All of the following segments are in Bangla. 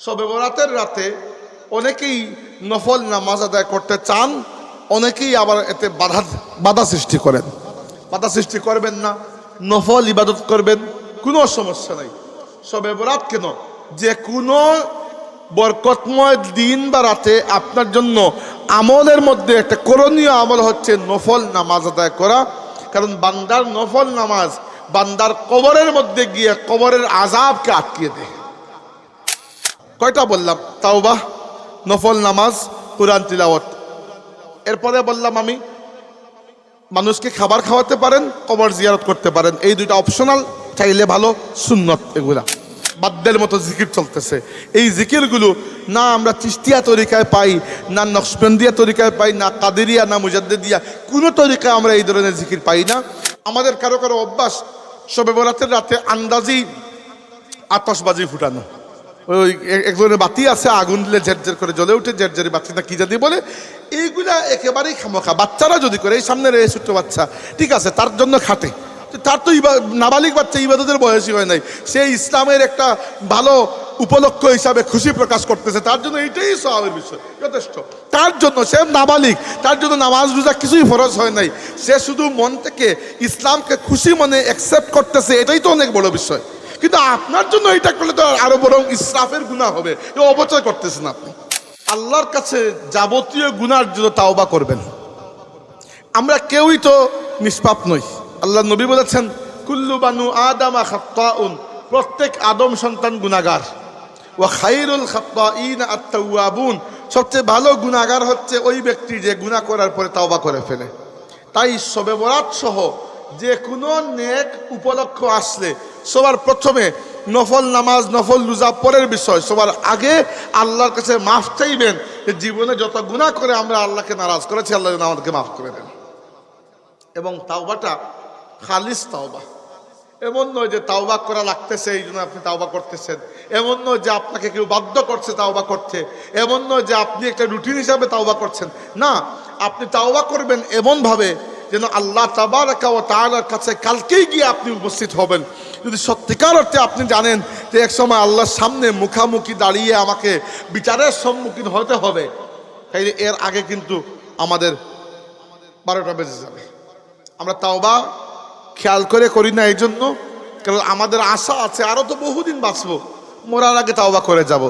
সবে বরাতের রাতে অনেকেই নফল নামাজ আদায় করতে চান, অনেকেই আবার এতে বাধা বাধা সৃষ্টি করেন। বাধা সৃষ্টি করবেন না, নফল ইবাদত করবেন, কোনো সমস্যা নাই। সবে বরাত কেন? যে কোনো বরকতময় দিন বা রাতে আপনার জন্য আমলের মধ্যে একটা করণীয় আমল হচ্ছে নফল নামাজ আদায় করা। কারণ বান্দার নফল নামাজ বান্দার কবরের মধ্যে গিয়ে কবরের আজাবকে আটকিয়ে দেয়। কয়টা বললাম? তাওবা নফল নামাজ, কোরআন তিলাওয়াত। এরপরে বললাম আমি, মানুষকে খাবার খাওয়াতে পারেন, কবর জিয়ারত করতে পারেন। এই দুইটা অপশনাল চাইলে ভালো, সুন্নত এগুলা। বাদ্যের মতো জিকির চলতেছে। এই জিকিরগুলো না আমরা চিস্তিয়া তরিকায় পাই, না নকশবন্দিয়া তরিকায় পাই, না কাদেরিয়া, না মুজাদ্দিয়া কোনো তরিকায় আমরা এই ধরনের জিকির পাই না। আমাদের কারও কারও অভ্যাস সবে বরাতের রাতে আন্দাজি আতসবাজি ফুটানো। ওই এক- এক ধরনের বাতি আছে, আগুন দিলে ঝেরঝের করে জ্বলে উঠে ঝেরঝেরি বাতি না কি জানি বলে, এইগুলা একেবারেই খামোখা। বাচ্চারা যদি করে, এই সামনে রয়েছে ছোট্ট বাচ্চা, ঠিক আছে, তার জন্য খাটে। তার তো নাবালিক বাচ্চা ইবাদতের বয়সী হয় নাই। সে ইসলামের একটা ভালো উপলক্ষ হিসাবে খুশি প্রকাশ করতেছে, তার জন্য এইটাই স্বভাবের বিষয়, যথেষ্ট। তার জন্য সে নাবালিক, তার জন্য নামাজ রোজা কিছুই ফরজ হয় নাই। সে শুধু মন থেকে ইসলামকে খুশি মনে অ্যাকসেপ্ট করতেছে, এটাই তো অনেক বড় বিষয়। কিন্তু আপনার জন্য এটা করলে তো আরও বরং ইসরাফের গুণা হবে। এ অপচয় করতেছেন আপনি। আল্লাহর কাছে যাবতীয় গুনার জন্য তাওবা করবেন। আমরা কেউই তো নিষ্পাপ নই। আল্লাহ নবী বলেছেন, কুল্লু বানু আদামা খাত্তাউন প্রত্যেক আদম সন্তান গুনাগার ও খাইরুল খাত্তাইন আত্তাওয়াবুন সবচেয়ে ভালো গুনাগার হচ্ছে ওই ব্যক্তি যে গুনাহ করার পরে তাওবা করে ফেলে। তাই সবে বরাত সহ যে কোনো নেক উপলক্ষ আসলে সবার প্রথমে নফল নামাজ, নফল রোজা পরের বিষয়। সবার আগে আল্লাহর কাছে মাফ চাইবেন জীবনে যত গুণা করে আমরা আল্লাহকে নারাজ করেছি, আল্লাহ যেন আমাদেরকে মাফ করে দেন। এবং তাওবাটা খালিস তাওবা। এমন নয় যে তাওবা করা লাগতেছে, এই জন্য আপনি তাওবা করতেছেন। এমন নয় যে আপনাকে কেউ বাধ্য করছে তাওবা করতে। এমন নয় যে আপনি একটা রুটিন হিসাবে তাওবা করছেন। না, আপনি তাওবা করবেন এমনভাবে যেন আল্লাহ তাআলার কাছে কালকেই গিয়ে আপনি উপস্থিত হবেন। যদি সত্যিকার অর্থে আপনি জানেন যে এক সময় আল্লাহর সামনে মুখামুখি দাঁড়িয়ে আমাকে বিচারের সম্মুখীন হতে হবে, তাইলে এর আগে কিন্তু আমাদের বারোটা বেজে যাবে। আমরা তাওবা খেয়াল করে করি না এই জন্য কারণ আমাদের আশা আছে আরও তো বহুদিন বাঁচবো, মরার আগে তাওবা করে যাব।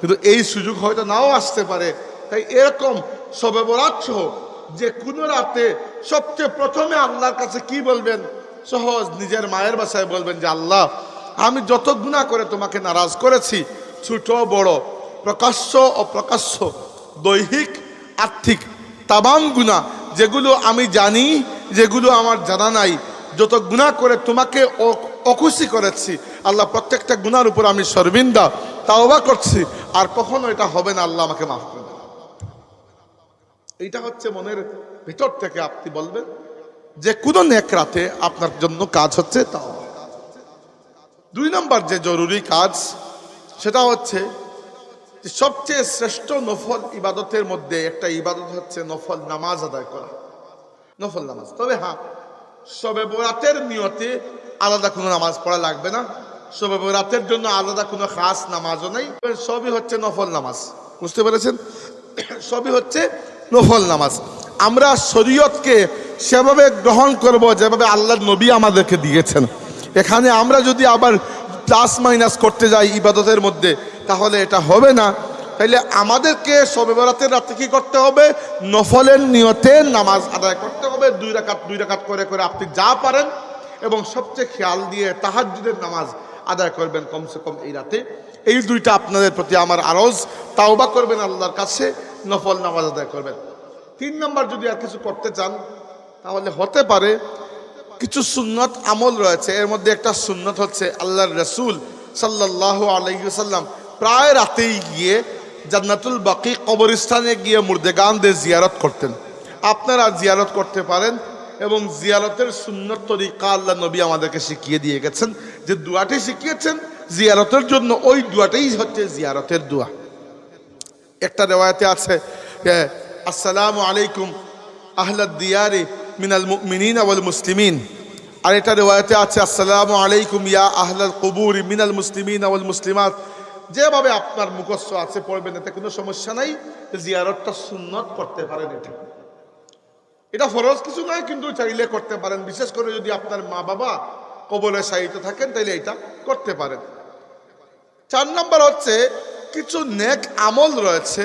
কিন্তু এই সুযোগ হয়তো নাও আসতে পারে। তাই এরকম সবে সহ যে কোনো রাতে সবচেয়ে প্রথমে আল্লাহর কাছে কি বলবেন সহজ নিজের মায়ের বাসায় বলবেন যে, আল্লাহ, আমি যত গুণা করে তোমাকে নারাজ করেছি, ছোট, বড়, প্রকাশ্য, অপ্রকাশ্য, দৈহিক, আর্থিক তাবাম গুণা যেগুলো আমি জানি, যেগুলো আমার জানা নাই, যত গুণা করে তোমাকে অখুশি করেছি, আল্লাহ, প্রত্যেকটা গুণার উপর আমি সর্বিন্দা তাওবা করছি, আর কখনো এটা হবে না, আল্লাহ আমাকে মাফ। এইটা হচ্ছে মনের ভিতর থেকে আপনি বলবেন যে কোনো নেক রাতে আপনার জন্য কাজ হচ্ছে তাওবা দুই নম্বর যে জরুরি কাজ, সেটা হচ্ছে সবচেয়ে শ্রেষ্ঠ নফল ইবাদতের মধ্যে একটা ইবাদত হচ্ছে নফল নামাজ আদায় করা। নফল নামাজ। তবে হ্যাঁ সবে বরাতের নিয়তে আলাদা কোনো নামাজ পড়া লাগবে না। সবে বরাতের জন্য আলাদা কোনো খাস নামাজও নেই। সবই হচ্ছে নফল নামাজ। বুঝতে পেরেছেন? সবই হচ্ছে নফল নামাজ। আমরা শরীয়তকে সেভাবে গ্রহণ করব যেভাবে আল্লাহর নবী আমাদেরকে দিয়েছেন। এখানে আমরা যদি আবার প্লাস মাইনাস করতে যাই ইবাদতের মধ্যে, তাহলে এটা হবে না। তাইলে আমাদেরকে সবে বরাতের রাতে কি করতে হবে? নফলের নিয়তে নামাজ আদায় করতে হবে। দুই রাকাত দুই রাকাত করে করে আপনি যা পারেন এবং সবচেয়ে খেয়াল দিয়ে তাহাজ্জুদের নামাজ আদায় করবেন কমসে কম এই রাতে। এই দুইটা আপনাদের প্রতি আমার আরজ। তাওবা করবেন আল্লাহর কাছে। নফল নামাজ আদায় করবেন। তিন নম্বর যদি আর কিছু করতে চান, তাহলে হতে পারে কিছু সুন্নত আমল রয়েছে। এর মধ্যে একটা সুন্নত হচ্ছে আল্লাহর রসুল সাল্লাহ আলাইসাল্লাম প্রায় রাতেই গিয়ে জান্নাতুল বাকি কবরস্থানে গিয়ে মুর্দেগানদের জিয়ারত করতেন। আপনারা জিয়ারত করতে পারেন এবং জিয়ারতের সুন্নত তরিকা আল্লাহ নবী আমাদেরকে শিখিয়ে দিয়ে গেছেন। যে দুয়াটি শিখিয়েছেন, জিয়ারতের জন্য ওই দুয়াটাই হচ্ছে জিয়ারতের দোয়া। একটা রেওয়ায়তে আছে আসসালামু আলাইকুম আহলাদ দিয়ারি মিনাল মুমিনিন ওয়াল মুসলিমিন। আর এটা রেওয়ায়তে আছে, আসসালামু আলাইকুম ইয়া আহলাল কবুর মিনাল মুসলিমিন ওয়াল মুসলিমাত। যেভাবে আপনার মুখস্থ আছে, পড়বেন, এতে কোনো সমস্যা নাই, জিয়ারতটা সুন্নত করতে পারেন এটা। এটা ফরজ কিছু নয় কিন্তু চাইলে করতে পারেন। বিশেষ করে যদি আপনার মা বাবা কবলে সাহিত্য থাকেন তাহলে এটা করতে পারেন। চার নম্বর হচ্ছে কিছু নেক আমল রয়েছে,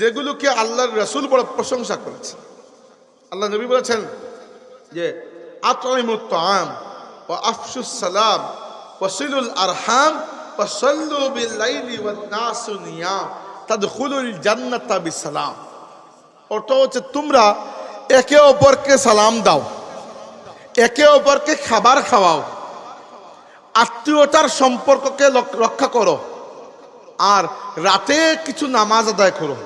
যেগুলোকে আল্লাহর রসুল বড় প্রশংসা করেছে আল্লাহ নবী বলেছেন যে আতরিমুত আম ও আফসুস সালাম ওসিলুল আরহাম ওসল্লু বিল্লাইলি ওয়ান নাসু নিয়াম, তাদখুলুল জান্নাতা বিসালাম অর্থ হচ্ছে তোমরা একে অপরকে সালাম দাও, একে অপরকে খাবার খাওয়াও, আত্মীয়তার সম্পর্ককে রক্ষা করো। আর রাতে কিছু নামাজ আদায় করো।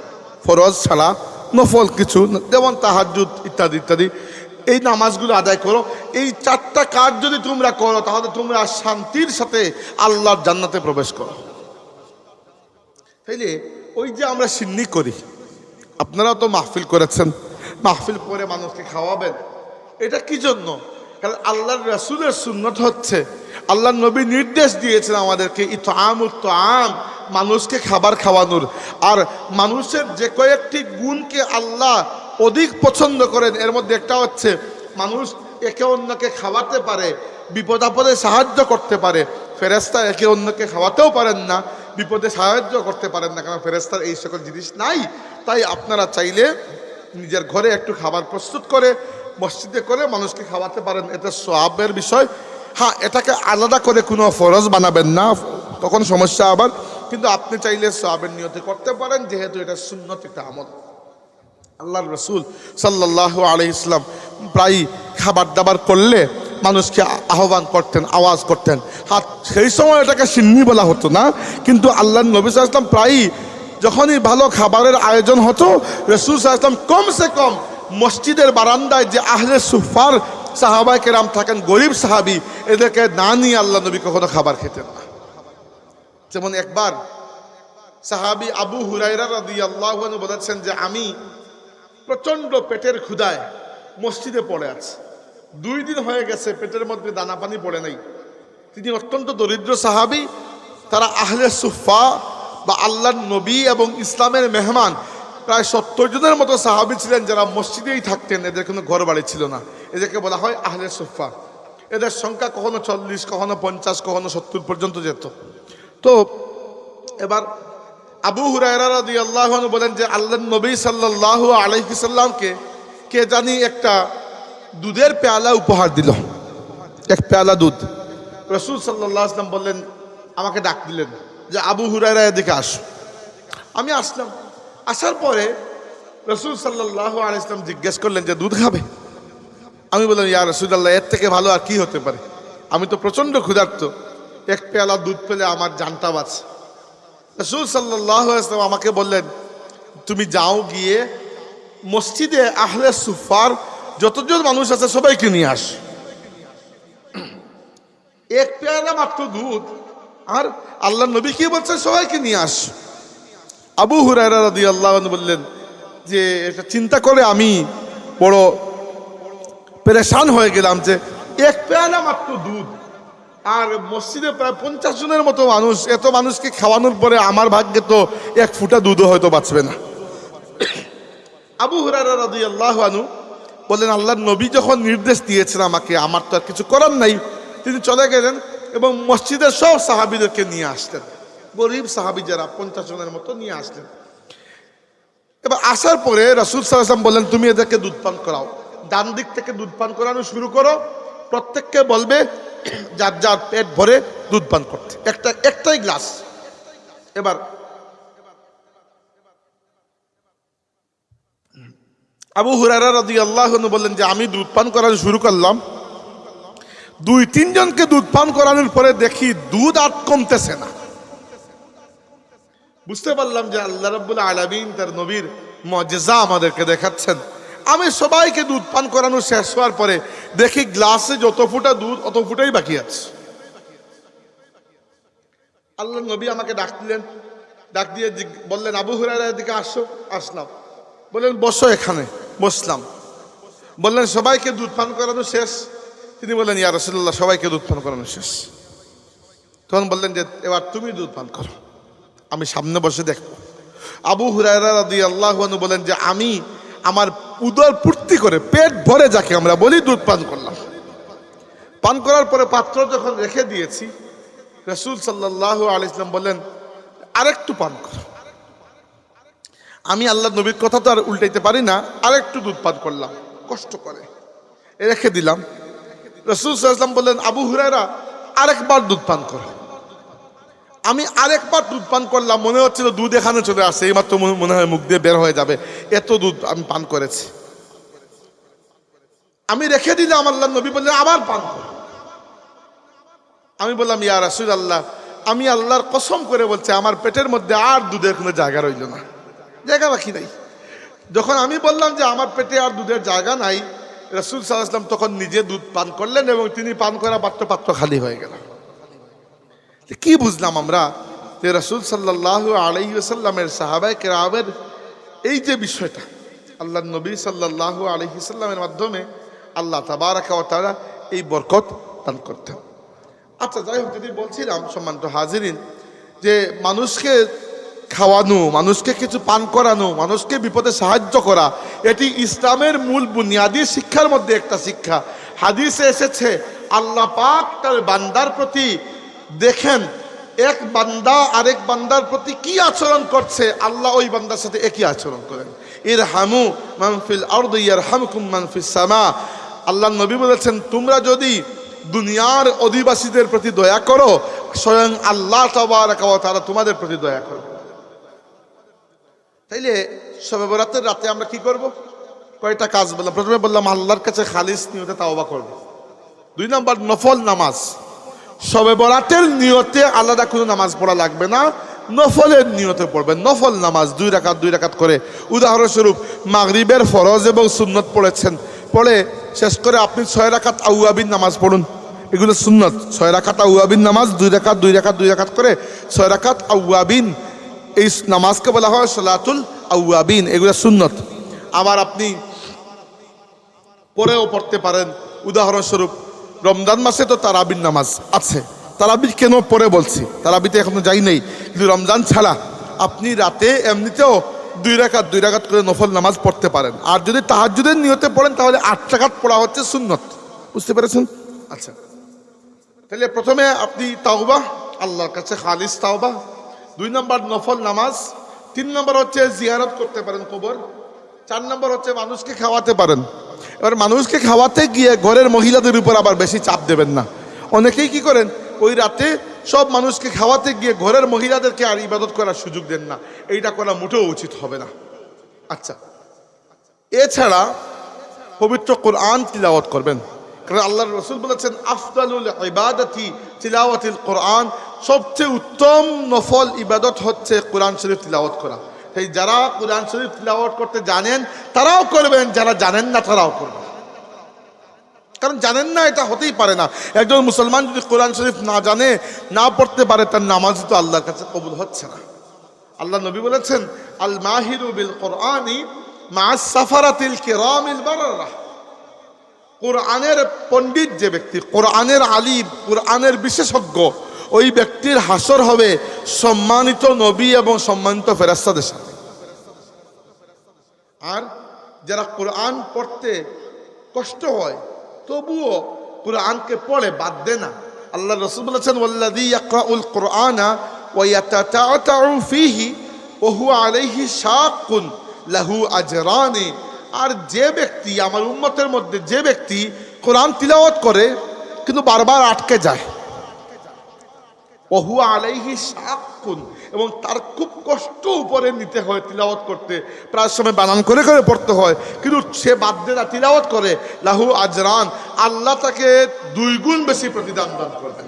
ফরজ ছাড়া নফল কিছু যেমন তাহাজুদ ইত্যাদি ইত্যাদি, এই নামাজগুলো আদায় করো। এই চারটা কাজ যদি তোমরা করো, তাহলে তোমরা শান্তির সাথে আল্লাহর জান্নাতে প্রবেশ করো। তাইলে ওই যে আমরা সিন্নি করি, আপনারাও তো মাহফিল করেছেন। মাহফিল করে মানুষকে খাওয়াবেন। এটা কি জন্য? কারণ আল্লাহর রাসূলের সুন্নত হচ্ছে, আল্লাহ নবী নির্দেশ দিয়েছেন আমাদেরকে ইতো আম উত্তো আম মানুষকে খাবার খাওয়ানোর। আর মানুষের যে কয়েকটি গুণকে আল্লাহ অধিক পছন্দ করেন, এর মধ্যে একটা হচ্ছে মানুষ একে অন্যকে খাওয়াতে পারে, বিপদ আপদে সাহায্য করতে পারে। ফেরেস্তা একে অন্যকে খাওয়াতেও পারেন না, বিপদে সাহায্য করতে পারেন না, কারণ ফেরেস্তার এই সকল জিনিস নাই। তাই আপনারা চাইলে নিজের ঘরে একটু খাবার প্রস্তুত করে মসজিদে করে মানুষকে খাওয়াতে পারেন, এটা সোয়াবের বিষয়। হ্যাঁ এটাকে আলাদা করে কোনো ফরজ বানাবেন না, তখন সমস্যা আবার। কিন্তু আপনি চাইলে সোয়াবের নিয়তে করতে পারেন, যেহেতু এটা সুন্নত একটা আমল। আল্লাহর রসুল সাল্লাহ আলহ ইসলাম প্রায় খাবার দাবার করলে মানুষকে আহ্বান করতেন, আওয়াজ করতেন। হাত সেই সময় এটাকে সিন্নি বলা হতো না, কিন্তু আল্লাহ নবী ইসলাম প্রায়ই যখনই ভালো খাবারের আয়োজন হতো, রসুল ইসলাম কমসে কম মসজিদের বারান্দায় যে আহলে সুফার সাহাবাই কেরাম থাকেন, গরিব সাহাবি, এদেরকে না নিয়ে আল্লাহ নবী কখনো খাবার খেতেন না। যেমন একবার সাহাবি আবু হুরাইরা রাদিয়াল্লাহু আনহু বলেছেন যে আমি প্রচণ্ড পেটের ক্ষুদায় মসজিদে পড়ে আছে। দুই দিন হয়ে গেছে পেটের মধ্যে দানা পানি পড়ে নাই। তিনি অত্যন্ত দরিদ্র সাহাবি, তারা আহলে সুফা বা আল্লাহর নবী এবং ইসলামের মেহমান প্রায় সত্তর জনের মতো সাহাবি ছিলেন যারা মসজিদেই থাকতেন, এদের কোনো ঘর বাড়ি ছিল না। এদেরকে বলা হয় আহলে সুফা এদের সংখ্যা কখনো চল্লিশ, কখনো পঞ্চাশ, কখনো সত্তর পর্যন্ত যেত। তো এবার আবু হুরায়রা রাদিয়াল্লাহু আনহু বলেন যে আল্লাহ নবী সাল্লাল্লাহু আলাইহি সাল্লামকে কে জানি একটা দুধের পেয়ালা উপহার দিল। এক পেয়ালা দুধ। রসুল সাল্লাল্লাহু আলাইহি সাল্লাম বললেন, আমাকে ডাক দিলেন যে, আবু হুরায়রা এদিকে আস। আমি আসলাম। আসার পরে রসুল সাল্লাল্লাহু আলাইহি সাল্লাম জিজ্ঞেস করলেন যে, দুধ খাবে? আমি বললাম, ইয়া রসুল্লাহ এর থেকে ভালো আর কি হতে পারে? আমি তো প্রচণ্ড ক্ষুধার্ত। এক পেয়ালা দুধ পেলে আমার জানটা বাঁচে রসুল সাল্লাহ আসলাম আমাকে বললেন, তুমি যাও গিয়ে মসজিদে আহলে সুফার যতজন মানুষ আছে সবাইকে নিয়ে আস। এক পেয়ালা মাত্র দুধ, আর আল্লাহ নবী কি বলছেন সবাইকে নিয়ে আস। আবু হুরায়রা রাদি আল্লাহ বললেন যে, এটা চিন্তা করে আমি বড় পেরেশান হয়ে গেলাম যে, এক পেয়ালা মাত্র দুধ। আর মসজিদে প্রায় পঞ্চাশ জনের মতো মানুষ, এত মানুষকে খাওয়ানোর পরে আমার ভাগ্যে তো এক ফুটা দুধও হয়তো বাঁচবে না। আবু হুরারা রাদি আল্লাহ আনু বললেন, আল্লাহর নবী যখন নির্দেশ দিয়েছেন আমাকে, আমার তো আর কিছু করার নাই। তিনি চলে গেলেন এবং মসজিদের সব সাহাবিদেরকে নিয়ে আসলেন। গরিব সাহাবি যারা পঞ্চাশ জনের মতো নিয়ে আসলেন। এবার আসার পরে রসুল সাল্লাম বললেন তুমি এদেরকে দুধ পান করাও। ডান দিক থেকে দুধ পান করানো শুরু করো। প্রত্যেককে বলবে, যার যার পেট ভরে দুধ পান করতে। একটা, একটাই গ্লাস। এবার, আবু হুরারা রাদি আল্লাহ বললেন যে, আমি দুধ পান করানো শুরু করলাম। দুই, তিনজনকে দুধ পান করানোর পরে দেখি দুধ আর কমতেছে না। বুঝতে পারলাম যে আল্লাহ রাব্বুল আলামিন তার নবীর মজেজা আমাদেরকে দেখাচ্ছেন। আমি সবাইকে দুধ পান করানো শেষ হওয়ার পরে দেখি গ্লাসে যত ফুটা দুধ, অত ফুটাই বাকি আছে। আল্লাহ নবী আমাকে ডাক দিলেন ডাক দিয়ে বললেন, আবু হুরার দিকে আসো। আসলাম। বললেন, বসো এখানে, বসলাম। বললেন, সবাইকে দুধ পান করানো শেষ? তিনি বললেন, ইয়া রসুল্লাহ সবাইকে দুধ পান করানো শেষ। তখন বললেন যে, এবার তুমি দুধ পান করো। আমি সামনে বসে দেখব। আবু হুরায়রা আল্লাহ বলেন যে, আমি আমার উদর পূর্তি করে পেট ভরে যাকে আমরা বলি দুধ পান করলাম। পান করার পরে পাত্র যখন রেখে দিয়েছি, রসুল সাল্লাহ আলাইসলাম বললেন আরেকটু পান কর। আমি আল্লাহ নবীর কথা তো আর উল্টাইতে পারি না, আরেকটু দুধ পান করলাম। কষ্ট করে। রেখে দিলাম। রসুল সাল্লাম বললেন আবু হুরায়রা, আরেকবার দুধ পান করো। আমি আরেকবার দুধ পান করলাম, মনে হচ্ছিল দুধ এখানে চলে আসছে, এইমাত্র মনে- হয় মুখ দিয়ে বের হয়ে যাবে। এত দুধ আমি পান করেছি। আমি রেখে দিলাম আল্লাহ নবী বললেন, আবার পান আমি বললাম, ইয়া রাসুল আল্লাহ আমি আল্লাহর কসম করে বলছি, আমার পেটের মধ্যে আর দুধের কোনো জায়গা রইল না। জায়গা বাকি নাই। যখন আমি বললাম যে আমার পেটে আর দুধের জায়গা নাই, রসুল সাল্লাহাম তখন নিজে দুধ পান করলেন এবং তিনি পান করা পাত্র পাত্র খালি হয়ে গেল তো কি বুঝলাম আমরা? যে রসুল সাল্লাহ আলহিসাল্লামের সাহাবাই কেরামের এই যে বিষয়টা আল্লাহ নবী সাল্লাহ আলহিসাল্লামের মাধ্যমে আল্লাহ তাবারাকা ও তারা এই বরকত দান করতেন। আচ্ছা যাই হোক, যদি বলছিলাম, সম্মানিত হাজিরিন, যে মানুষকে খাওয়ানো, মানুষকে কিছু পান করানো, মানুষকে বিপদে সাহায্য করা, এটি ইসলামের মূল বুনিয়াদী শিক্ষার মধ্যে একটা শিক্ষা। হাদিসে এসেছে, আল্লাহ পাক তার বান্দার প্রতি দেখেন, এক বান্দা আরেক বান্দার প্রতি কি আচরণ করছে, আল্লাহ ওই বান্দার সাথে একই আচরণ করেন। ইর হামু মানফিল আর্দ ইয়ার হামকুম মানফিস সামা। আল্লাহ নবী বলেছেন, তোমরা যদি দুনিয়ার অধিবাসীদের প্রতি দয়া করো, স্বয়ং আল্লাহ তাআলা তোমাদের প্রতি দয়া করো তাইলে সবে বরাতের রাতে আমরা কি করব? কয়টা কাজ বললাম? প্রথমে বললাম, আল্লাহর কাছে খালিস, নিয়তে তাওবা করব। দুই নম্বর, নফল নামাজ। সবে বরাতের নিয়তে আলাদা কোনো নামাজ পড়া লাগবে না, নফলের নিয়তে পড়বেন নফল নামাজ দুই রাকাত দুই রাকাত করে। উদাহরণস্বরূপ, মাগরিবের ফরজ এবং সুন্নত পড়েছেন। পড়ে শেষ করে আপনি ছয় রাকাত আউয়াবিন নামাজ পড়ুন। এগুলো সুন্নত। ছয় রাকাত আউয়াবিন নামাজ, দুই রাকাত দুই রাকাত দুই রাকাত করে ছয় রাকাত আউয়াবিন। এই নামাজকে বলা হয় সলাতুল আউয়াবিন। এগুলো সুন্নত। আবার আপনি পরেও পড়তে পারেন। উদাহরণস্বরূপ রমজান মাসে তো তারাবির নামাজ আছে। তারাবির কেন পরে বলছি? তারাবিতে এখনও যাই নেই। কিন্তু রমজান ছাড়া আপনি রাতে এমনিতেও দুই রাকাত দুই রাকাত করে নফল নামাজ পড়তে পারেন। আর যদি তাহাজুদের নিয়তে পড়েন, তাহলে আট রাকাত পড়া হচ্ছে সুন্নত। বুঝতে পেরেছেন? আচ্ছা। তাহলে প্রথমে আপনি তাওবা, আল্লাহর কাছে খালিস তাওবা। দুই নম্বর নফল নামাজ। তিন নম্বর হচ্ছে জিয়ারত করতে পারেন কবর। চার নম্বর হচ্ছে মানুষকে খাওয়াতে পারেন। এবার মানুষকে খাওয়াতে গিয়ে ঘরের মহিলাদের উপর আবার বেশি চাপ দেবেন না। অনেকেই কি করেন? ওই রাতে সব মানুষকে খাওয়াতে গিয়ে ঘরের মহিলাদেরকে আর ইবাদত করার সুযোগ দেন না। এইটা করা মোটেও উচিত হবে না। আচ্ছা। এছাড়া পবিত্র কোরআন তিলাওয়াত করবেন। কারণ আল্লাহর রসুল বলেছেন, আফদালুল ইবাদতি তিলাওয়াতিল কোরআন। সবচেয়ে উত্তম নফল ইবাদত হচ্ছে কোরআন শরীফ তিলাওয়াত করা। তাই যারা কোরআন শরীফ তিলাওয়াত করতে জানেন, তারাও করবেন, যারা জানেন না, তারাও করবেন। কারণ জানেন না, এটা হতেই পারে না। একজন মুসলমান যদি কোরআন শরীফ না জানে, না পড়তে পারে, তার নামাজ তো আল্লাহর কাছে কবুল হচ্ছে না। আল্লাহ নবী বলেছেন আল মাহিরু বিল কোরআনি মা সাফারাতিল কিরামিল বারারা। কোরআনের পণ্ডিত যে ব্যক্তি, কোরআনের আলিম, কোরআনের বিশেষজ্ঞ ওই ব্যক্তির হাসর হবে সম্মানিত নবী এবং সম্মানিত ফেরাস্তাদের সাথে। আর যারা কোরআন পড়তে কষ্ট হয়, তবুও কোরআনকে পড়ে বাদ দেয় না। আল্লাহ রসুল বলেছেন, ওয়াল্লাযী ইয়াকরাউল লাহু আজরানি। আর যে ব্যক্তি, আমার উম্মতের মধ্যে যে ব্যক্তি কোরআন তিলাওয়াত করে, কিন্তু বারবার আটকে যায়। ওহুয়া আলাইহি শাকুন এবং তার খুব কষ্ট উপরে নিতে হয় তিলাওয়াত করতে। প্রায় সময় বানান করে করে পড়তে হয়। কিন্তু সে বাদ দিয়ে না তিলাওয়াত করে। লাহু আজরান, আল্লাহ তাকে দুই গুণ বেশি প্রতিদান দান করবেন।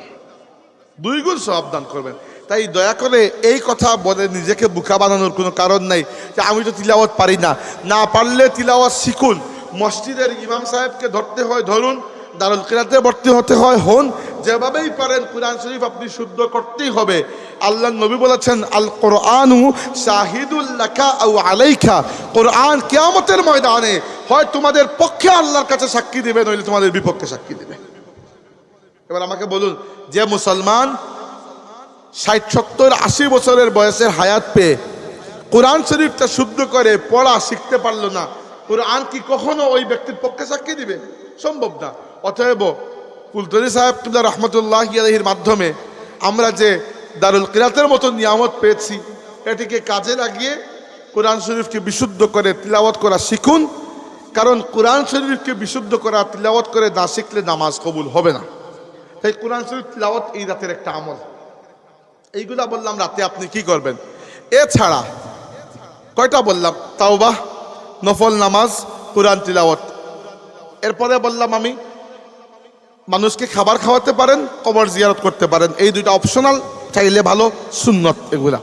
দুই গুণ সব দান করবেন। তাই দয়া করে এই কথা বলে নিজেকে বুকা বানানোর কোনো কারণ নাই যে আমি তো তিলাওয়াত পারি না। না পারলে তিলাওয়াত শিখুন। মসজিদের ইমাম সাহেবকে ধরতে হয়, ধরুন। দারুল কিরাতে ভর্তি হতে হয়, হন। যেভাবেই পারেন কোরআন শরীফ আপনি শুদ্ধ করতেই হবে। আল্লাহ নবী বলেছেন আল কোরআনু শাহিদুল্লাকা আউ আলাইকা। কোরআন কেয়ামতের ময়দানে হয় তোমাদের পক্ষে আল্লাহর কাছে সাক্ষী দিবে, নইলে তোমাদের বিপক্ষে সাক্ষী দিবে। এবার আমাকে বলুন, যে মুসলমান ষাট সত্তর আশি বছরের বয়সের হায়াত পেয়ে কোরআন শরীফটা শুদ্ধ করে পড়া শিখতে পারল না, কোরআন কি কখনো ওই ব্যক্তির পক্ষে সাক্ষী দিবে? সম্ভব না। অতএব কুলতরি সাহেব কিবলা রহমতুল্লাহ আলহির মাধ্যমে আমরা যে দারুল কিরাতের মতো নিয়ামত পেয়েছি, এটিকে কাজে লাগিয়ে কোরআন শরীফকে বিশুদ্ধ করে তিলাওয়াত করা শিখুন। কারণ কোরআন শরীফকে বিশুদ্ধ করা, তিলাওয়াত করে না শিখলে নামাজ কবুল হবে না। তাই কোরআন শরীফ তিলাওয়াত এই রাতের একটা আমল। এইগুলা বললাম, রাতে আপনি কি করবেন? এছাড়া কয়টা বললাম? তাওবাহ, নফল নামাজ, কোরআন তিলাওয়াত। এরপরে বললাম আমি মানুষকে খাবার খাওয়াতে পারেন, কবর জিয়ারত করতে পারেন। এই দুইটা অপশনাল চাইলে ভালো, সুন্নত এগুলা।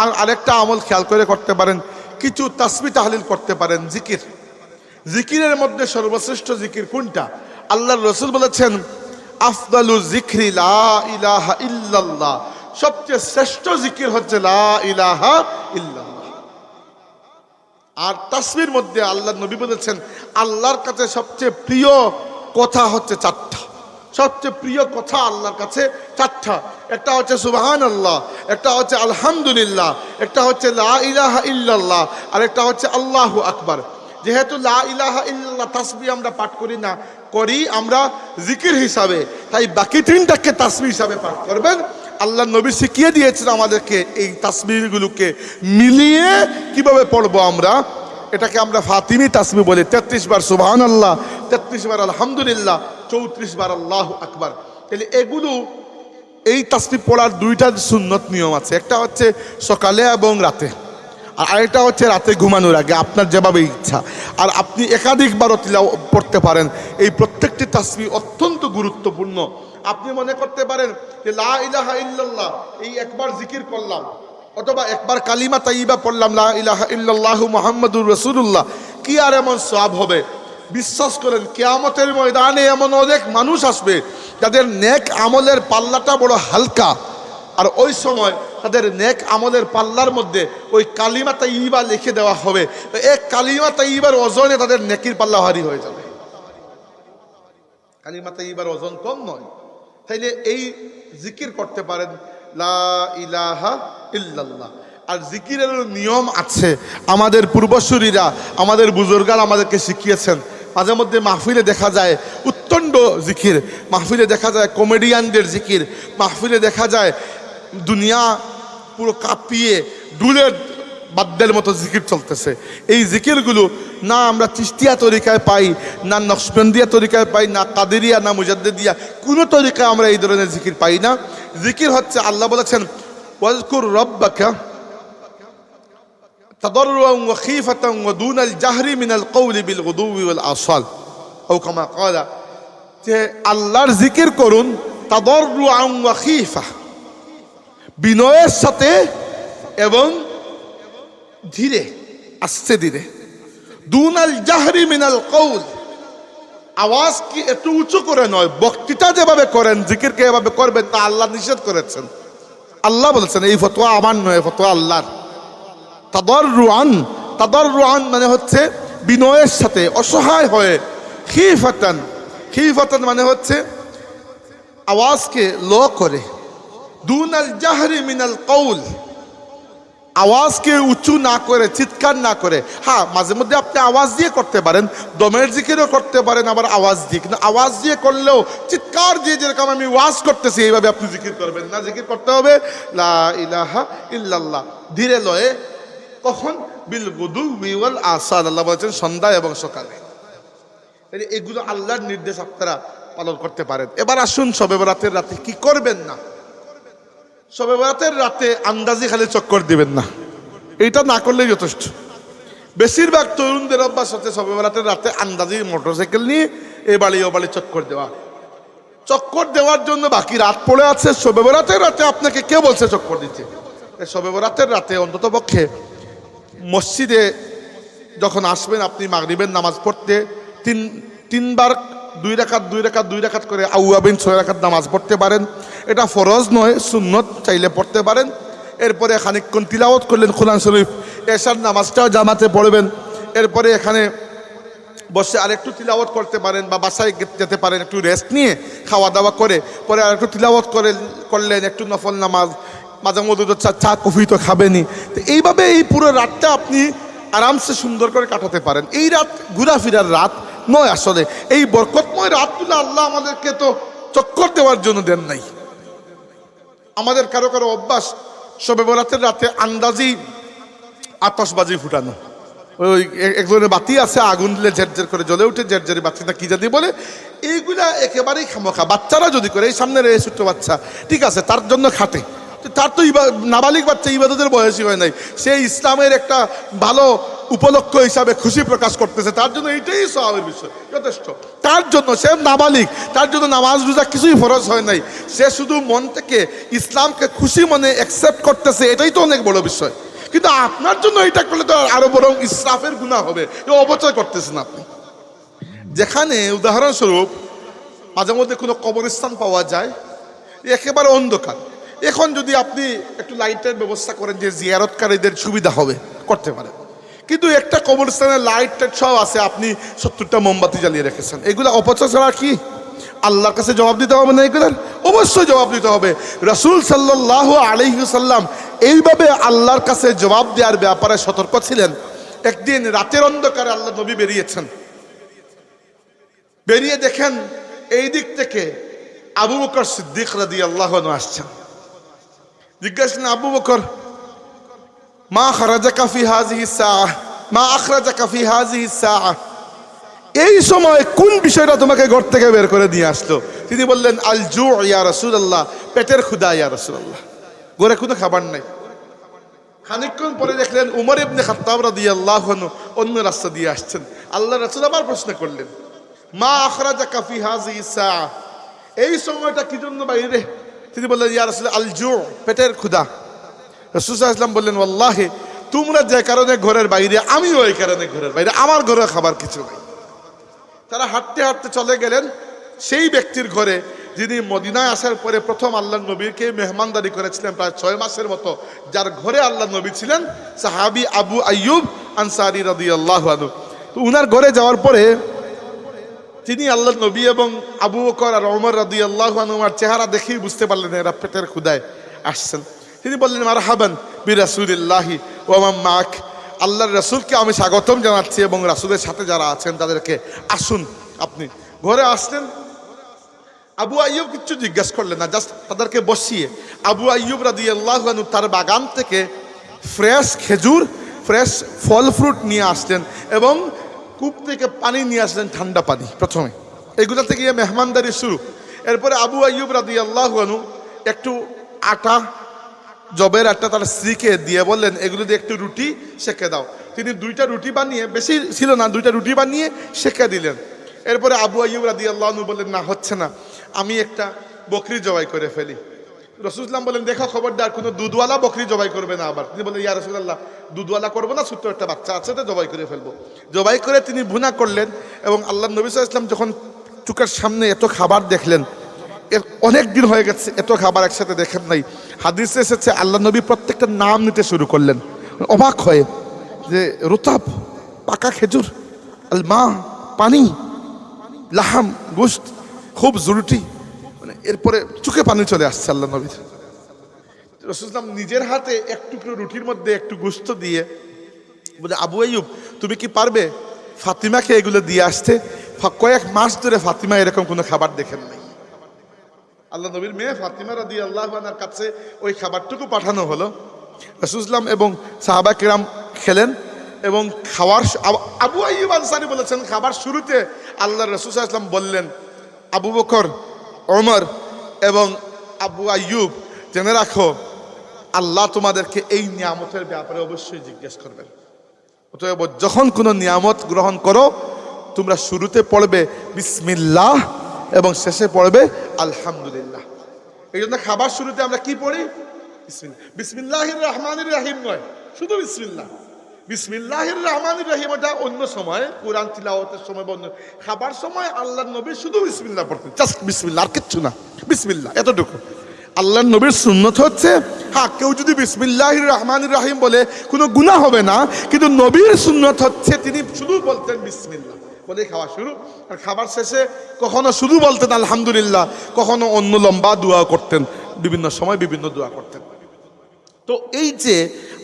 আর আরেকটা আমল খেয়াল করে করতে পারেন, কিছু তাসমি তাহলিল করতে পারেন, জিকির। জিকিরের মধ্যে সর্বশ্রেষ্ঠ জিকির কোনটা? আল্লাহর রসুল বলেছেন, আফদালু জিক্রি ইলাহা ইল্লাল্লাহ। সবচেয়ে শ্রেষ্ঠ জিকির হচ্ছে লা ইলাহা ইল্লাল্লাহ। আর তাসমির মধ্যে আল্লাহ নবী বলেছেন, আল্লাহর কাছে সবচেয়ে প্রিয় কথা হচ্ছে চারটা। সবচেয়ে প্রিয় কথা আল্লাহর কাছে চারটা। একটা হচ্ছে সুবাহান আল্লাহ একটা হচ্ছে আলহামদুলিল্লাহ, একটা হচ্ছে লা ইলাহা ইল্লাল্লাহ, আর একটা হচ্ছে আল্লাহ আকবার। যেহেতু লা ইলাহা ইল্লাল্লাহ তাসবি আমরা পাঠ করি না, করি আমরা জিকির হিসাবে। তাই বাকি তিনটাকে তাসবি হিসাবে পাঠ করবেন। আল্লাহ নবী শিখিয়ে দিয়েছেন আমাদেরকে এই তাসবিরগুলোকে মিলিয়ে কীভাবে পড়ব আমরা। এটাকে আমরা ফাতিমি তাসমি বলি, তেত্রিশ বার সুবহান আল্লাহ তেত্রিশ বার আলহামদুলিল্লাহ চৌত্রিশ বার আল্লাহ আকবার। তাহলে এগুলো, এই তাসবি পড়ার দুইটা সুন্নত নিয়ম আছে। একটা হচ্ছে সকালে এবং রাতে। আর আরেকটা হচ্ছে রাতে ঘুমানোর আগে, আপনার যেভাবে ইচ্ছা। আর আপনি একাধিকবারও তিলাও পড়তে পারেন। এই প্রত্যেকটি তাসবি অত্যন্ত গুরুত্বপূর্ণ। আপনি মনে করতে পারেন যে, লা ইলাহা ইল্লাল্লাহ, এই একবার জিকির করলাম, অথবা একবার কালিমা তাইবা পড়লাম, লা ইলাহা ইল্লাল্লাহু মুহাম্মাদুর রাসূলুল্লাহ, কি আর এমন সওয়াব হবে? বিশ্বাস করেন, কেয়ামতের ময়দানে এমন অনেক মানুষ আসবে, যাদের নেক আমলের পাল্লাটা বড় হালকা। আর ওই সময় তাদের নেক আমলের পাল্লার মধ্যে ওই কালিমা তাইবা লিখে দেওয়া হবে। এক কালিমা তাইবার ওজনে তাদের নেকির পাল্লা ভারী হয়ে যাবে। কালিমা তাইবার ওজন কম নয়। তাইলে এই জিকির করতে পারেন, লা ইলাহা ইল্লাল্লাহ। আর জিকিরের নিয়ম আছে। আমাদের পূর্বসূরীরা, আমাদের বুজুর্গার আমাদেরকে শিখিয়েছেন মাঝে মধ্যে মাহফিলে দেখা যায় উত্তণ্ড জিকির। মাহফিলে দেখা যায় কমেডিয়ানদের জিকির। মাহফিলে দেখা যায় দুনিয়া পুরো কাঁপিয়ে ডুলের বাদ্যের মতো জিকির চলতেছে। এই জিকিরগুলো না আমরা চিস্তিয়া তরিকায় পাই, না নকশবন্দিয়া তরিকায় পাই, না কাদেরিয়া, না মুজাদ্দিয়া কোনো তরিকায় আমরা এই ধরনের জিকির পাই না। জিকির হচ্ছে আল্লাহ বলেছেন, ওয়াজকুর রব্বাকা تضرعا وخيفة ودون الجهر من القول بالغدو والآصال أو كما قال যে আল্লাহর জিকির করুন তাদররুআ ওয়া খীফা বিনয়ের সাথে এবং ধীরে আস্তে ধীরে দুনাল জাহরি মিনাল কৌল আওয়াজ কি একটু উঁচু করে নয় বক্তৃতা যেভাবে করেন জিকিরকে এভাবে করবেন তা আল্লাহ নিষেধ করেছেন আল্লাহ বলেছেন এই ফতোয়া আমার নয় ফতোয়া আল্লাহর তাদর রুয়ান তাদর রুয়ান মানে হচ্ছে বিনয়ের সাথে, অসহায় হয়ে, খিফাতান খিফাতান মানে হচ্ছে আওয়াজকে ল করে। দুনাল জাহরি মিনাল কৌল আওয়াজকে উঁচু না করে, চিৎকার না করে। হ্যাঁ মাঝে মধ্যে আপনি আওয়াজ দিয়ে করতে পারেন, দমের জিকিরও করতে পারেন, আবার আওয়াজ দিয়ে। কিন্তু আওয়াজ দিয়ে করলেও চিৎকার দিয়ে যেরকম আমি ওয়াজ করতেছি, এইভাবে আপনি জিকির করবেন না। জিকির করতে হবে, লা ইলাহা ইল্লাল্লাহ। ধীরে লয়ে কখন? বিল গুদু বিওয়াল আসাদ। আল্লাহ বলেছেন সন্ধ্যা এবং সকালে। এগুলো আল্লাহর নির্দেশ আপনারা পালন করতে পারেন। এবার আসুন সবে রাতের রাতে কি করবেন না? সবে বরাতের রাতে আন্দাজি খালি চক্কর দিবেন না। এটা না করলেই যথেষ্ট। বেশিরভাগ তরুণদের অভ্যাস হচ্ছে সবে বরাতের রাতে আন্দাজি মোটরসাইকেল নিয়ে এ বাড়ি ও বাড়ি চক্কর দেওয়া। চক্কর দেওয়ার জন্য বাকি রাত পড়ে আছে। সবে বরাতের রাতে আপনাকে কে বলছে চক্কর এই সবে বরাতের রাতে অন্তত পক্ষে মসজিদে যখন আসবেন, আপনি মাগরিবের নামাজ পড়তে তিন, তিনবার দুই রাকাত দুই রাকাত দুই রাকাত করে আউয়াবিন ছয় রাকাত নামাজ পড়তে পারেন। এটা ফরজ নয়, সুন্নত, চাইলে পড়তে পারেন। এরপরে খানিকক্ষণ তিলাওয়াত করলেন কোরআন শরীফ, এশার নামাজটাও জামাতে পড়বেন। এরপরে এখানে বসে আরেকটু তিলাওয়াত করতে পারেন বা বাসায় যেতে পারেন, একটু রেস্ট নিয়ে খাওয়া দাওয়া করে। পরে আরেকটু তিলাওয়াত করে, করলেন একটু নফল নামাজ মাঝে মধ্যে তো চা চা কফি তো খাবেনি তো এইভাবে এই পুরো রাতটা আপনি আরামসে সুন্দর করে কাটাতে পারেন। এই রাত, ঘোরাফেরার রাত নয় আসলে। এই বরকতময় রাতগুলো আল্লাহ আমাদেরকে তো চক্কর দেওয়ার জন্য দেন নাই। আমাদের কারও কারও অভ্যাস সবে বরাতের রাতে আন্দাজি আতসবাজি ফুটানো। ওই এক- এক ধরনের বাতি আছে, আগুন দিলে ঝেরঝের করে জ্বলে উঠে ঝেরঝেরি বাতিটা কি জানি বলে, এইগুলা একেবারেই খামোখা। বাচ্চারা যদি করে, এই সামনে রয়ে ছোট্ট বাচ্চা, ঠিক আছে, তার জন্য খাটে। তার তো নাবালিক বাচ্চা ইবাদতের বয়সী হয় নাই। সে ইসলামের একটা ভালো উপলক্ষ হিসাবে খুশি প্রকাশ করতেছে। তার জন্য এইটাই স্বভাবের বিষয়। যথেষ্ট। তার জন্য সে নাবালিক, তার জন্য নামাজ রোজা কিছুই ফরজ হয় নাই। সে শুধু মন থেকে ইসলামকে খুশি মনে অ্যাকসেপ্ট করতেছে, এটাই তো অনেক বড় বিষয়। কিন্তু আপনার জন্য এটা করলে তো আরও বরং ইসরাফের গুণা হবে। এ অবচয় করতেছেন আপনি। যেখানে উদাহরণস্বরূপ মাঝে মধ্যে কোনো কবরস্থান পাওয়া যায়, একেবারে অন্ধকার। এখন যদি আপনি একটু লাইটের ব্যবস্থা করেন যে জিয়ারতকারীদের সুবিধা হবে, করতে পারেন। কিন্তু একটা কবরস্থানের লাইট টাইট সব আছে, আপনি সত্তরটা মোমবাতি জ্বালিয়ে রেখেছেন। এগুলো অপচয় ছাড়া কি? আল্লাহর কাছে জবাব দিতে হবে না এগুলোর? অবশ্যই জবাব দিতে হবে। রসুল সাল্লাহ আলহিসাল্লাম এইভাবে আল্লাহর কাছে জবাব দেওয়ার ব্যাপারে সতর্ক ছিলেন। একদিন রাতের অন্ধকারে আল্লাহ নবী বেরিয়েছেন। বেরিয়ে দেখেন, এই দিক থেকে আবু বকর সিদ্দিক রাদি আল্লাহ আসছেন। জিজ্ঞাসা আবু বকর, মা খারাজা কাফি সাআহ, মা আখরাজা কাফি হাজি এই সময় কোন বিষয়টা তোমাকে ঘর থেকে বের করে দিয়ে আসলো? তিনি বললেন, আল জু ইয়া রাসূলুল্লাহ, পেটের ক্ষুধা ইয়া রাসূলুল্লাহ। ঘরে কোনো খাবার নাই। খানিকক্ষণ পরে দেখলেন উমর ইবনে খাত্তাব রাদিয়াল্লাহু আনহু অন্য রাস্তা দিয়ে আসছেন। আল্লাহ রাসূল আবার প্রশ্ন করলেন, মা আখরাজা কাফি সাআহ? এই সময়টা কি জন্য বাইরে? তিনি বললেন, ইয়া রাসূল আল জু পেটের ক্ষুধা। রসুল্লাহ ইসলাম বললেন আল্লাহে তোমরা যে কারণে ঘরের বাইরে, আমিও এই কারণে ঘরের বাইরে, আমার ঘরে খাবার কিছু নাই। তারা হাঁটতে হাঁটতে চলে গেলেন, সেই ব্যক্তির ঘরে, যিনি মদিনায় আসার পরে প্রথম আল্লাহ নবীকে মেহমানদারি করেছিলেন প্রায় ছয় মাসের মতো, যার ঘরে আল্লাহ নবী ছিলেন সাহাবি আবু আইয়ুব আনসারি রাদি আল্লাহ তো উনার ঘরে যাওয়ার পরে তিনি আল্লাহ নবী এবং আবু বকর আর ওমর রাদি আল্লাহ আনুমার চেহারা দেখেই বুঝতে পারলেন এরা পেটের ক্ষুদায় আসছেন। তিনি বললেন মার হাবান বি রাসুলিল্লাহি ওমাম মাক আল্লাহর রাসূলকে আমি স্বাগতম জানাচ্ছি এবং রাসূলের সাথে যারা আছেন তাদেরকে আসুন আপনি। ঘরে আসলেন। আবু আইয়ুব কিচ্ছু জিজ্ঞাসা করলেন না, জাস্ট তাদেরকে বসিয়ে। আবু আইয়ুব রাদি আল্লাহ তার বাগান থেকে ফ্রেশ খেজুর, ফ্রেশ ফল ফ্রুট নিয়ে আসলেন এবং কূপ থেকে পানি নিয়ে আসলেন ঠান্ডা পানি, প্রথমে। এগুলো থেকে গিয়ে মেহমানদারি শুরু। এরপরে আবু আইয়ুব রাদি আল্লাহ একটু আটা, জবের আটা তার স্ত্রীকে দিয়ে বললেন, এগুলো দিয়ে একটু রুটি সেকে দাও। তিনি দুইটা রুটি বানিয়ে, বেশি ছিল না, দুইটা রুটি বানিয়ে সেকে দিলেন। এরপরে আবু আইয়ুব রাদি আল্লাহ বললেন, না, হচ্ছে না। আমি একটা বকরি জবাই করে ফেলি। রসুলাম বলেন, দেখো খবরদার, কোনো দুধওয়ালা বকরি জবাই করবে না আবার। তিনি বললেন ইয়া রসুল্লাহ দুধওয়ালা করব না, ছোট্ট একটা বাচ্চা আছে তো, জবাই করে ফেলব। জবাই করে তিনি ভুনা করলেন এবং আল্লাহ নবী ইসলাম যখন চুকের সামনে এত খাবার দেখলেন, এর অনেক দিন হয়ে গেছে এত খাবার একসাথে দেখেন নাই। হাদিসে এসেছে আল্লাহ নবী প্রত্যেকটা নাম নিতে শুরু করলেন। অবাক হয়ে, যে রোতাব, পাকা খেজুর আল মা পানি, লাহাম গোস্ত খুব জরুরি। এরপরে চোখে পানি চলে আসছে আল্লাহ নবীর। রসুলাম নিজের হাতে এক টুকরো রুটির মধ্যে একটু গুস্ত দিয়ে বলে, আবু আইয়ুব, তুমি কি পারবে? ফাতিমাকে এগুলো দিয়ে আসতে? কয়েক মাস ধরে ফাতিমা এরকম কোনো খাবার দেখেন নাই। আল্লাহ নবীর মেয়ে ফাতিমা রাদি আল্লাহ কাছে ওই খাবারটুকু পাঠানো হলো। রসুলাম এবং সাহাবা কিরাম খেলেন এবং খাওয়ার আবু আইয়ুব আনসারি বলেছেন, খাবার শুরুতে আল্লাহ রসুল ইসলাম বললেন, আবু বকর ওমর এবং আবু আয়ুব জেনে রাখো, আল্লাহ তোমাদেরকে এই নিয়ামতের ব্যাপারে অবশ্যই জিজ্ঞেস করবেন। অতএব যখন কোনো নিয়ামত গ্রহণ করো, তোমরা শুরুতে পড়বে বিসমিল্লাহ এবং শেষে পড়বে আলহামদুলিল্লাহ। এই জন্য খাবার শুরুতে আমরা কি পড়ি? বিসমিল্লাহ। বিসমিল্লাহ রহমানির রাহিম নয়, শুধু বিসমিল্লাহ। বিসমিল্লাহির রহমান রাহিম ওটা অন্য সময়, কোরআন তিলাওয়াতের সময় বন্ধ খাবার সময় আল্লাহ নবী শুধু বিসমিল্লাহ পড়তেন। জাস্ট বিসমিল্লাহ আর কিচ্ছু না, বিসমিল্লাহ, এতটুকু। আল্লাহ নবীর সুন্নত হচ্ছে হ্যাঁ কেউ যদি বিসমিল্লাহির রহমান রাহিম বলে, কোনো গুনাহ হবে না, কিন্তু নবীর সুন্নত হচ্ছে তিনি শুধু বলতেন বিসমিল্লাহ। বলে খাওয়া শুরু। আর খাবার শেষে কখনো শুধু বলতেন আলহামদুলিল্লাহ, কখনো অন্য লম্বা দোয়া করতেন, বিভিন্ন সময় বিভিন্ন দোয়া করতেন। তো এই যে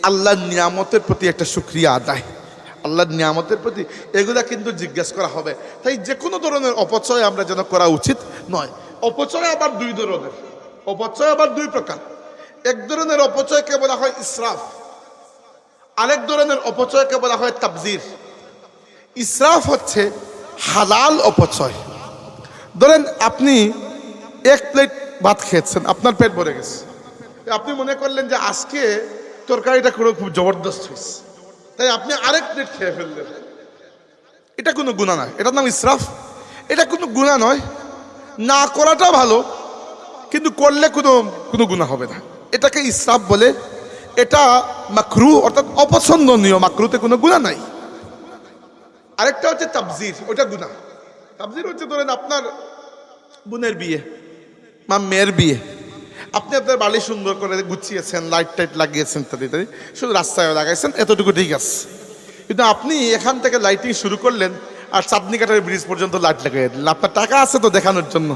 আল্লাহর নিয়ামতের প্রতি একটা সুক্রিয়া আদায়। আল্লাহর নিয়ামতের প্রতি এগুলা কিন্তু জিজ্ঞেস করা হবে। তাই যে কোনো ধরনের অপচয় আমরা যেন করা উচিত নয়। অপচয় আবার দুই ধরনের। অপচয় আবার দুই প্রকার। এক ধরনের অপচয়কে বলা হয় ইসরাফ। আরেক ধরনের অপচয়কে বলা হয় তাবজির। ইসরাফ হচ্ছে হালাল অপচয়। ধরেন আপনি এক প্লেট ভাত খেয়েছেন, আপনার পেট ভরে গেছে। আপনি মনে করলেন যে আজকে তরকারিটা করে খুব জবরদস্ত হয়েছে তাই আপনি আরেক প্লেট খেয়ে ফেললেন। এটা কোনো গুণা নয়। এটার নাম ইসরাফ। এটা কোনো গুণা নয়। না করাটা ভালো, কিন্তু করলে কোনো কোনো গুণা হবে না। এটাকে ইসরাফ বলে। এটা মাকরু, অর্থাৎ অপছন্দনীয় মাকরুতে কোনো গুণা নাই। আরেকটা হচ্ছে তাবজির। ওটা গুণা তাবজির হচ্ছে ধরেন আপনার বোনের বিয়ে মা মেয়ের বিয়ে। আপনি আপনার বাড়ি সুন্দর করে গুছিয়েছেন লাইট টাইট লাগিয়েছেন ইত্যাদি ইত্যাদি। শুধু রাস্তায় লাগাইছেন, এতটুকু ঠিক আছে। কিন্তু আপনি এখান থেকে লাইটিং শুরু করলেন আর চাঁদনি কাটার ব্রিজ পর্যন্ত লাইট লাগিয়ে দিলেন। আপনার টাকা আছে তো দেখানোর জন্য।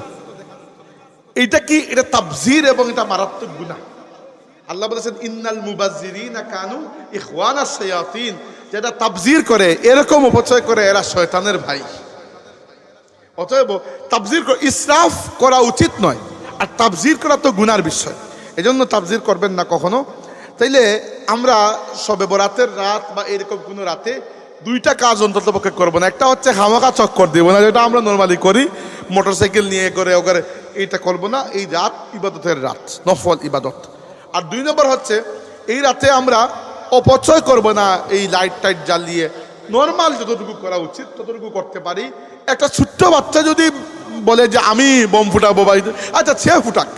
এইটা কি? এটা তাবজির এবং এটা মারাত্মক গুণা আল্লাহ বলেছেন, ইন্নাল মুবাজ্জিরিনা কানু ইখওয়ানা শায়াতিন। যেটা তাবজির করে, এরকম অপচয় করে এরা শয়তানের ভাই। অতএব তাবজির ইসরাফ করা উচিত নয়। আর তাবজির করা তো গুনার বিষয়। এজন্য তাবজির করবেন না কখনো। তাইলে আমরা সবে বরাতের রাত বা এরকম কোনো রাতে দুইটা কাজ অন্তত পক্ষে করব না। একটা হচ্ছে হামাকা চক্কর দিব না, যেটা আমরা নর্মালি করি। মোটরসাইকেল নিয়ে করে ওখানে এইটা করব না, এই রাত ইবাদতের রাত, নফল ইবাদত। আর দুই নম্বর হচ্ছে, এই রাতে আমরা অপচয় করব না এই লাইট টাইট জ্বালিয়ে। নর্মাল যতটুকু করা উচিত ততটুকু করতে পারি। একটা ছোট্ট বাচ্চা যদি বলে যে আমি বোম ফুটাবো বাড়িতে আচ্ছা সে ফুটাক।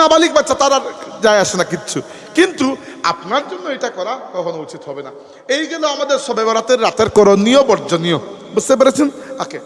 নাবালিক বাচ্চা, তার আর যায় আসে না কিচ্ছু। কিন্তু আপনার জন্য এটা করা কখনো উচিত হবে না। এই গেল আমাদের সবে বরাতের রাতের করণীয়, বর্জনীয়। বুঝতে পেরেছেন? ওকে।